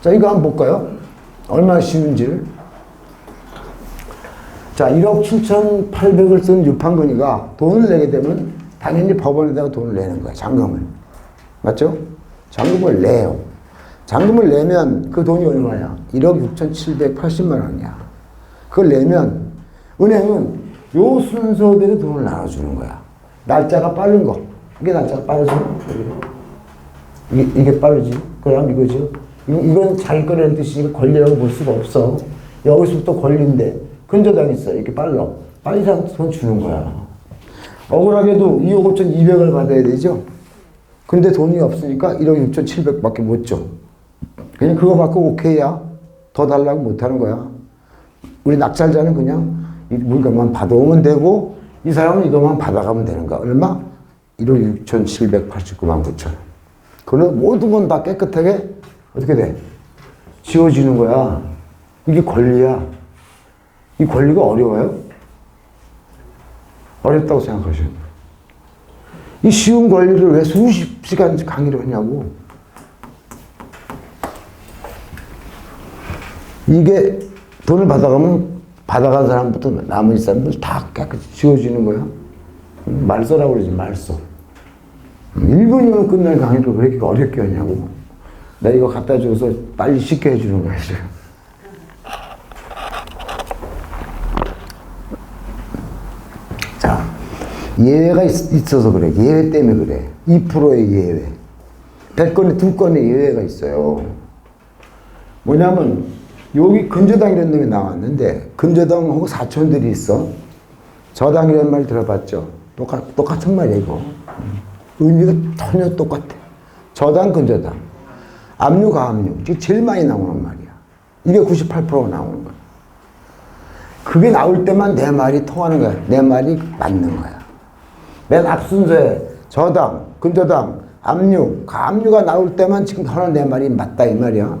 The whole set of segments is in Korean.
자, 이거 한번 볼까요? 얼마나 쉬운지를. 자, 1억 7,800을 쓴 유판건이가 돈을 내게 되면 당연히 법원에다가 돈을 내는 거야, 잔금을. 맞죠? 잔금을 내요. 잔금을 내면 그 돈이 얼마냐? 1억 6,780만 원이야. 그걸 내면 은행은 요 순서대로 돈을 나눠주는 거야. 날짜가 빠른 거. 이게 날짜가 빠르죠? 이게, 이게 빠르지. 그럼 이거죠. 이- 이건 자기 거라는 뜻이 권리라고 볼 수가 없어. 여기서부터 권리인데 근저당 있어. 이렇게 빨라. 빨리 사돈 주는 거야. 억울하게도 2억 5천 2백을 받아야 되죠. 근데 돈이 없으니까 1억 6천 7백밖에 못 줘. 그냥 그거 받고 오케이야. 더 달라고 못 하는 거야. 우리 낙찰자는 그냥 이 물건만 받아오면 되고 이 사람은 이것만 받아가면 되는 거야. 얼마? 1억 6,789만 9천. 그는 모든 건 다 깨끗하게 어떻게 돼? 지워지는 거야. 이게 권리야. 이 권리가 어려워요? 어렵다고 생각하셔야 돼요. 이 쉬운 권리를 왜 수십 시간 강의를 하냐고. 이게 돈을 받아가면 받아간 사람부터 나머지 사람들 다 깨끗이 지워지는 거야. 음, 말소라고 그러지, 말소. 1분이면 끝날 강의를 왜 이렇게 어렵게 하냐고. 나 이거 갖다 줘서 빨리 쉽게 해주는 거야, 지금. 자, 예외가 있, 있어서 그래. 예외 때문에 그래. 2%의 예외. 100건에 2건의 예외가 있어요. 뭐냐면, 여기 근저당이라는 놈이 나왔는데, 근저당하고 사촌들이 있어. 저당이라는 말 들어봤죠? 똑같, 똑같은 말이야, 이거. 의미가 전혀 똑같아. 저당, 근저당. 압류, 가압류. 이게 제일 많이 나오는 말이야. 이게 98%가 나오는 거야. 그게 나올 때만 내 말이 통하는 거야. 내 말이 맞는 거야. 맨 앞순서에 저당, 근저당, 압류, 가압류가 나올 때만 지금 하나 내 말이 맞다 이 말이야.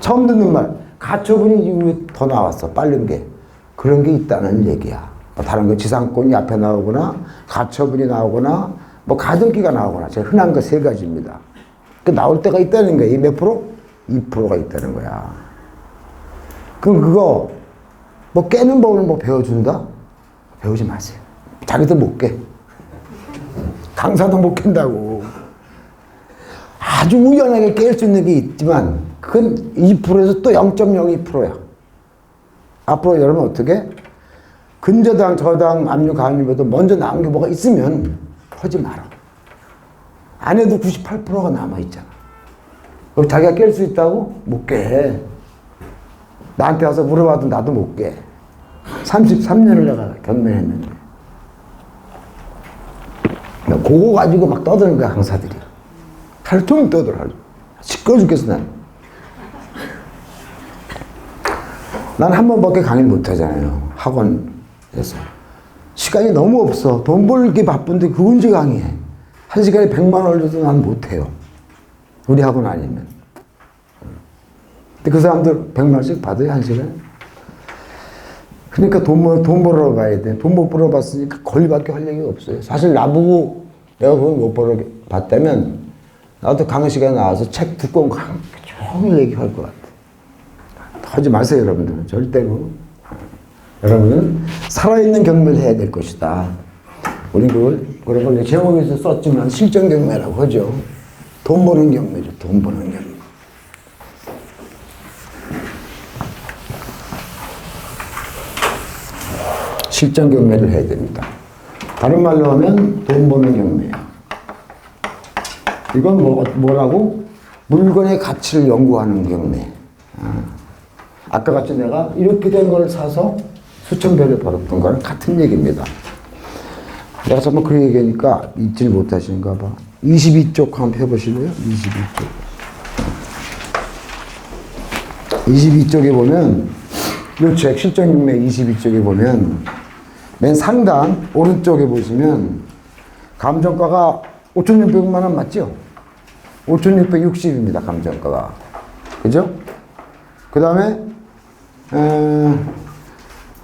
처음 듣는 말, 가처분이 더 나왔어. 빠른 게. 그런 게 있다는 얘기야. 뭐 다른 거 지상권이 앞에 나오거나, 가처분이 나오거나, 뭐 가등기가 나오거나, 제일 흔한 거 세 가지입니다. 그 나올 때가 있다는 거야. 이몇 프로? 2%가 있다는 거야. 그럼 그거, 뭐 깨는 법을 뭐 배워준다? 배우지 마세요. 자기도 못 깨. 강사도 못 깬다고. 아주 우연하게 깰 수 있는 게 있지만, 그건 2%에서 또 0.02%야. 앞으로 여러분 어떻게? 근저당, 저당, 압류, 가압류보다 먼저 나온 게 뭐가 있으면 하지 마라. 안 해도 98%가 남아있잖아. 그럼 자기가 깰 수 있다고? 못 깨. 나한테 와서 물어봐도 나도 못 깨. 33년을 내가 견면했는데. 그거 가지고 막 떠드는 거야, 강사들이. 하루 떠들어, 하루. 시끄러 죽겠어, 난. 난 한 번밖에 강의 못 하잖아요. 학원에서. 시간이 너무 없어. 돈 벌기 바쁜데 그 언제 강의해? 한 시간에 100만 원 줘도 난 못해요. 우리 학원 아니면. 근데 그 사람들 100만 원씩 받아요, 한 시간에? 그러니까 돈, 벌- 돈 벌어 가야 돼. 돈 못 벌어 봤으니까 권리밖에 할 얘기가 없어요. 사실 나보고 내가 돈 못 벌어 봤다면 나도 강의 시간에 나와서 책 두꺼운 거 한- 종일 얘기할 것 같아. 하지 마세요, 여러분들은. 절대로. 여러분은 살아있는 경매를 해야 될 것이다. 우리 그걸, 그런 걸 제목에서 썼지만 실전 경매라고 하죠. 돈 버는 경매죠. 돈 버는 경매. 실전 경매를 해야 됩니다. 다른 말로 하면 돈 버는 경매예요. 이건 뭐, 뭐라고? 물건의 가치를 연구하는 경매. 아. 아까 같이 내가 이렇게 된 걸 사서 수천 배를 벌었던 거랑 같은 얘기입니다. 내가 정말 그 얘기하니까 잊질 못하시는가 봐. 22쪽 한번 해보실래요? 22쪽. 22쪽에 보면, 이 책, 실전경매 22쪽에 보면, 맨 상단 오른쪽에 보시면, 감정가가 5,600만 원 맞죠? 5,660입니다, 감정가가. 그죠? 그 다음에,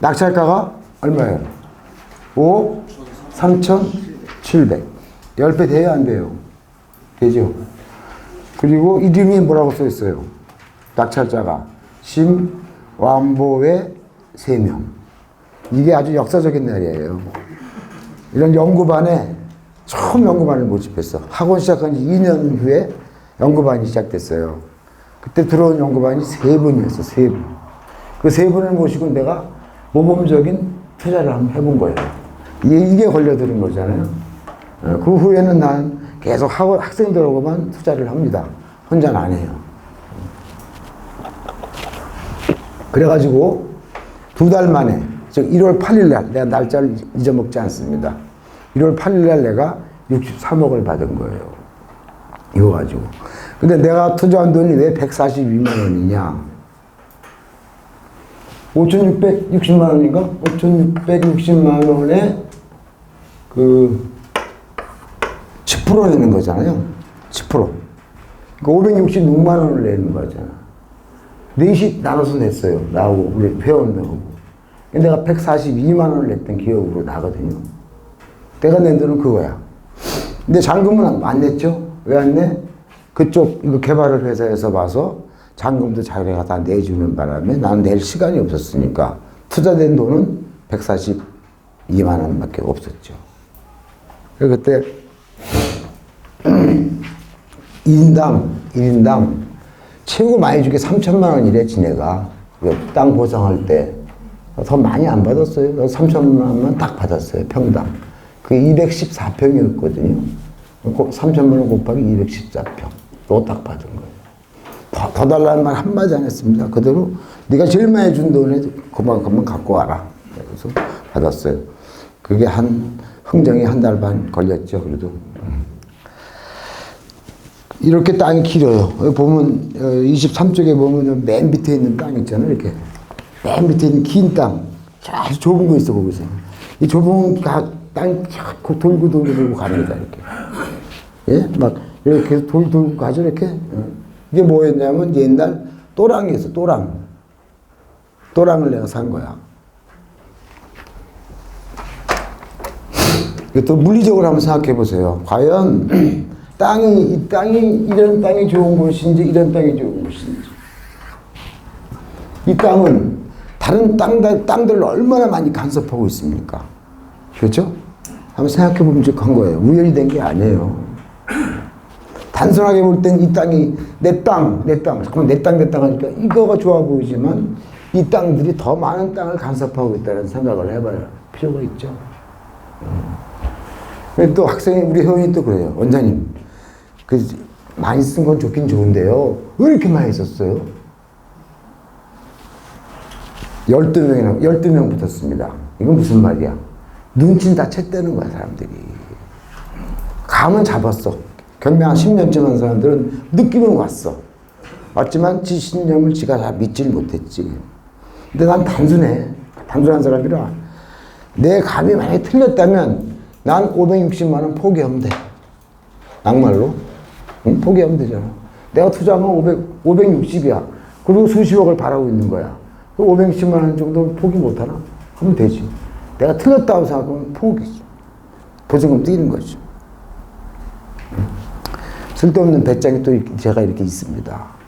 낙찰가가 얼마예요? 5, 3,700. 10배 돼야 안 돼요? 되죠? 그리고 이름이 뭐라고 써 있어요? 낙찰자가 심 완보의 세명. 이게 아주 역사적인 날이에요. 이런 연구반에 처음 연구반을 모집했어. 학원 시작한 지 2년 후에 연구반이 시작됐어요. 그때 들어온 연구반이 세 분이었어, 세 분. 그 세 분을 모시고 내가 모범적인 투자를 한번 해본 거예요. 이게, 걸려드는 거잖아요. 어, 그 후에는 난 계속 학생들하고만 투자를 합니다. 혼자는 안 해요. 그래가지고 두 달 만에, 즉 1월 8일 날, 내가 날짜를 잊어먹지 않습니다. 1월 8일 날 내가 63억을 받은 거예요. 이거 가지고. 근데 내가 투자한 돈이 왜 142만 원이냐? 5,660만 원인가? 5,660만 원에 그 10% 내는 거잖아요. 10%. 그러니까 566만 원을 내는 거잖아. 넷이 나눠서 냈어요. 나하고 우리 회원들하고. 내가 142만 원을 냈던 기억으로 나거든요. 내가 낸 돈은 그거야. 근데 잔금은 안 냈죠? 왜 안 내? 그쪽 이거 개발을 회사에서 봐서 잔금도 자기가 다 내주는 바람에 나는 낼 시간이 없었으니까 투자된 돈은 142만 원밖에 없었죠. 그때 1인당, 1인당 최고 많이 주게 3천만 원이래, 지네가. 그땅 보상할 때. 더 많이 안 받았어요. 3천만 원만 딱 받았어요, 평당. 그게 214평이었거든요. 3천만 원 곱하기 214평. 또 딱 받은 거예요. 더, 더 달라는 말 한마디 안 했습니다. 그대로 네가 제일 많이 준 돈에 그만큼만 갖고 와라. 그래서 받았어요. 그게 한, 흥정이 한 달 반 걸렸죠, 그래도. 이렇게 땅이 길어요. 보면 23쪽에 보면 맨 밑에 있는 땅 있잖아요. 이렇게 맨 밑에 있는 긴 땅, 아주 좁은 거 있어 보세요. 이 좁은 가, 땅이 자꾸 돌고 돌고 돌고 갑니다. 이렇게 예, 막 이렇게 돌 돌고 가죠 이렇게. 어. 이게 뭐였냐면 옛날 또랑이었어. 또랑. 또랑을 내가 산 거야. 또 물리적으로 한번 생각해 보세요. 과연 땅이 이 땅이 이런 땅이 좋은 곳인지 이런 땅이 좋은 곳인지 이 땅은 다른 땅 땅들을 얼마나 많이 간섭하고 있습니까? 그렇죠? 한번 생각해 보면 적한 거예요. 우연히 된게 아니에요. 단순하게 볼 땐 이 땅이 내 땅, 내 땅, 잠깐만 내 땅, 내 땅 하니까 이거가 좋아 보이지만 이 땅들이 더 많은 땅을 간섭하고 있다는 생각을 해봐야 필요가 있죠. 또 학생이 우리 회원이 또 그래요. 원장님, 그 많이 쓴 건 좋긴 좋은데요. 왜 이렇게 많이 썼어요? 12명이나, 12명 붙었습니다. 이건 무슨 말이야? 눈치는 다 챘다는 거야, 사람들이. 감은 잡았어. 경매 한 10년쯤 한 사람들은 느낌은 왔어. 왔지만 지 신념을 지가 다 믿질 못했지. 근데 난 단순해. 단순한 사람이라. 내 감이 만약에 틀렸다면 난 560만 원 포기하면 돼. 낙말로. 응? 포기하면 되잖아. 내가 투자하면 500, 560이야. 그리고 수십억을 바라고 있는 거야. 그 560만 원 정도 포기 못하나? 하면 되지. 내가 틀렸다고 생각하면 포기. 보증금 뛰는 거지. 쓸데없는 배짱이 또 제가 이렇게 있습니다.